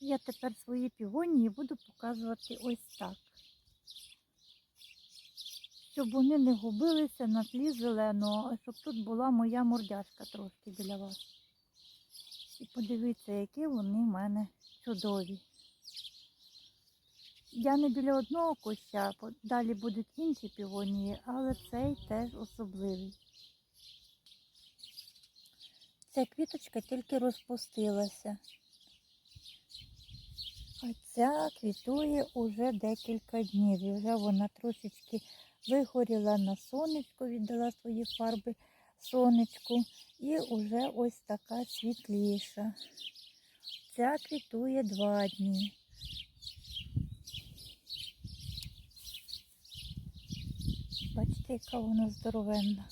Я тепер свої півонії буду показувати ось так. Щоб вони не губилися на тлі зеленого, а щоб тут була моя мордяшка трошки біля вас. І подивіться, які вони в мене чудові. Я не біля одного куща, далі будуть інші півонії, але цей теж особливий. Ця квіточка тільки розпустилася. А ця квітує уже декілька днів. І вже вона трошечки вигоріла на сонечко, віддала свої фарби сонечку. І вже ось така світліша. Ця квітує два дні. Бачите, яка вона здоровенна.